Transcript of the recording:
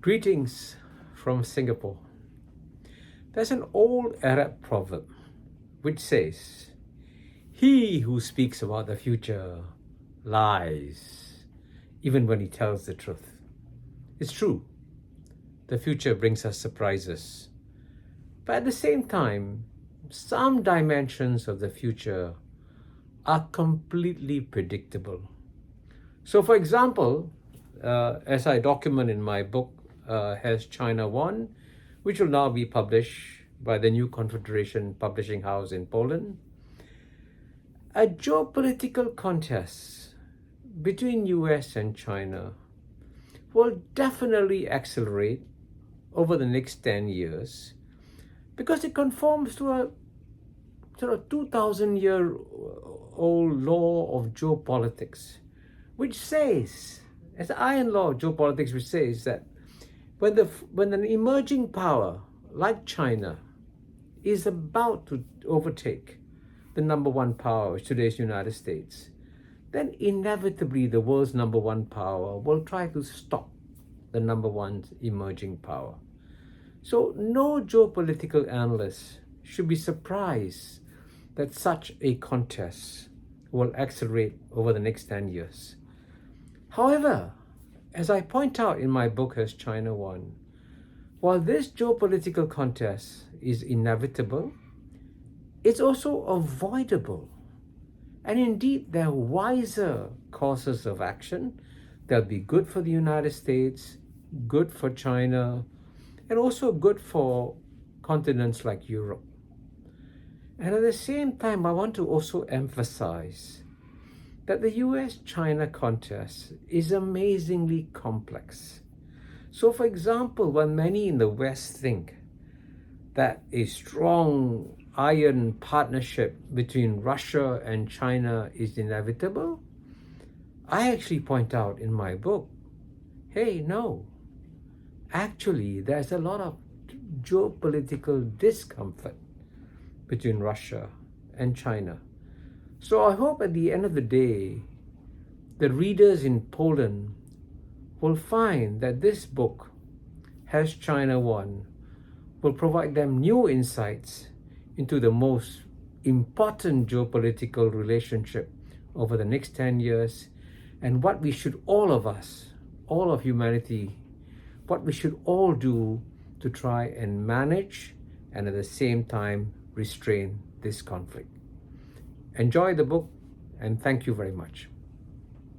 Greetings from Singapore. There's an old Arab proverb which says, He who speaks about the future lies, even when he tells the truth. It's true. The future brings us surprises. But at the same time, some dimensions of the future are completely predictable. So, for example, uh, as I document in my book, uh, Has China Won, which will now be published by the new Confederation Publishing House in Poland, a geopolitical contest between US and China will definitely accelerate over the next 10 years because it conforms to a sort of 2000 year old law of geopolitics which says as the iron law of geopolitics which says that when the when an emerging power like China is about to overtake the number one power, today's United States, then inevitably the world's number one power will try to stop the number one emerging power. So no geopolitical analyst should be surprised that such a contest will accelerate over the next 10 years. However, as I point out in my book Has China Won, while this geopolitical contest is inevitable, it's also avoidable. And indeed, there are wiser courses of action that'll be good for the United States, good for China, and also good for continents like Europe. And at the same time, I want to also emphasize that the US China contest is amazingly complex. So, for example, when many in the West think that a strong iron partnership between Russia and China is inevitable, I actually point out in my book hey, no. Actually, there's a lot of geopolitical discomfort between Russia and China. So I hope at the end of the day, the readers in Poland will find that this book, Has China Won, will provide them new insights into the most important geopolitical relationship over the next 10 years and what we should all of us, all of humanity, what we should all do to try and manage and at the same time restrain this conflict. Enjoy the book and thank you very much.